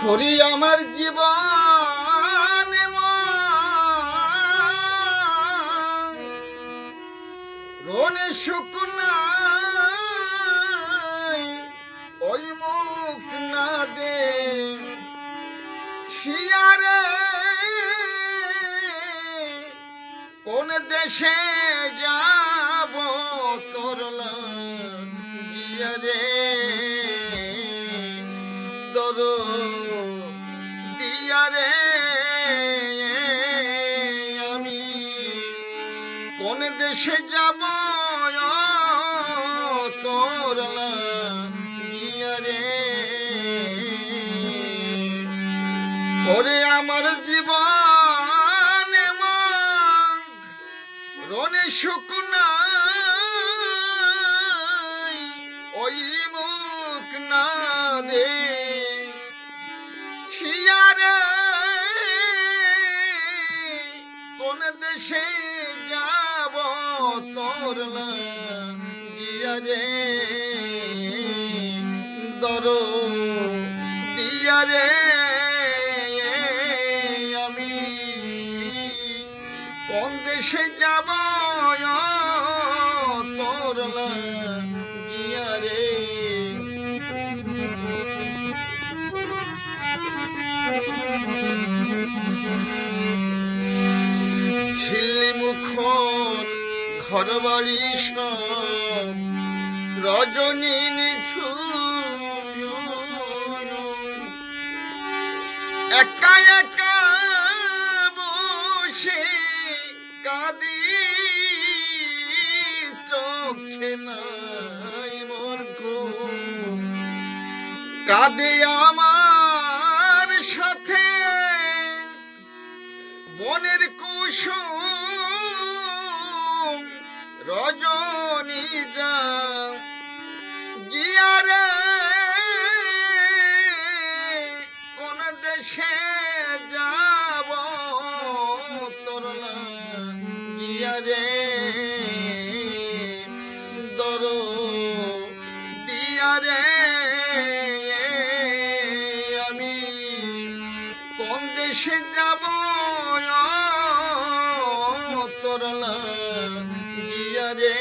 হরি আমার জীবন রনে শুকনাই ওই মুখ না দে শিয়ারে কোন দেশে যাব দিয়ারে আমি কোন দেশে যাব? ওরে আমার জীবন রনে শুকনাই দেশে যাব তোর দর দিয়ারে আমি কোন দেশে যাব তোর গিয়ারে মুখন ঘর বাড়ি সব রজনী একা একা বসে কাঁদি চোখে নাই মোর কাঁদে আমার কুসুম রজনী যা গিয়ারে কোন দেশে যাব? তোর গিয়ারে দর দিয়ারে আমি কোন দেশে যাব? তোর গিয়ারে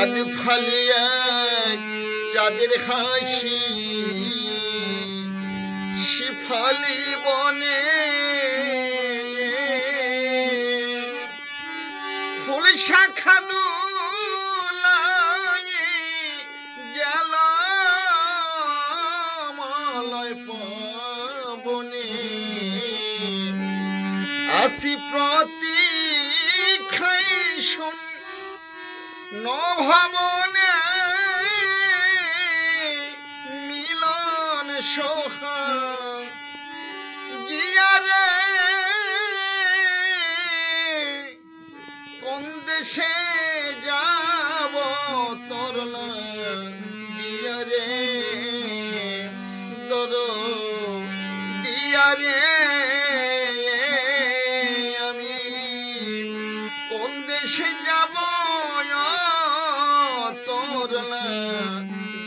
আদ ফালিয়া চাঁদের হাসি শিফালি বনে। ফুল শাখা দুলায়ে পবনে আসি প্রতি খাই শুন নভাবনে। মিলন সোহা দিয়ারে আমি কোন দেশে যাব? তোর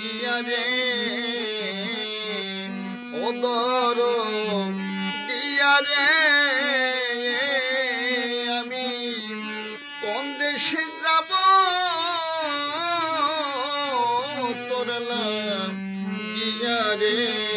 গিয়ারে ওদর দিয়ারে আমি কোন দেশে যাব? তোর গিয়ারে